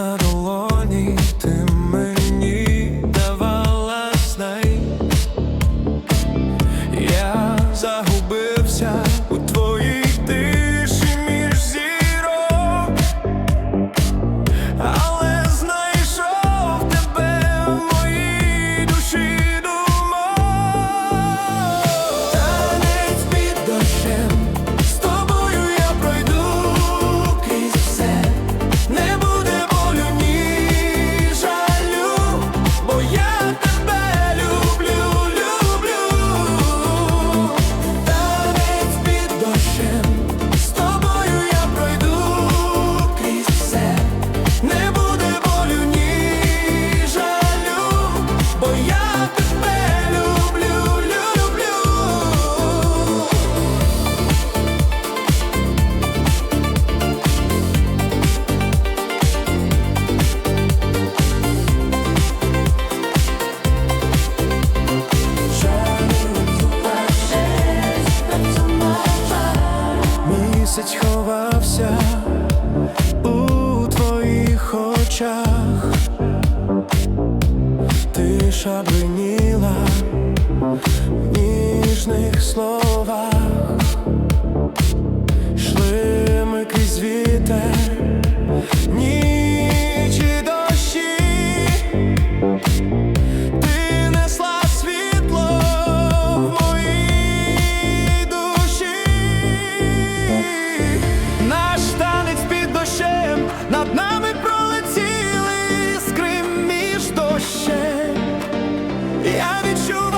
summer місяць ховався у твоїх очах, ти шабленіла в ніжних словах. love it sure.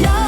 young.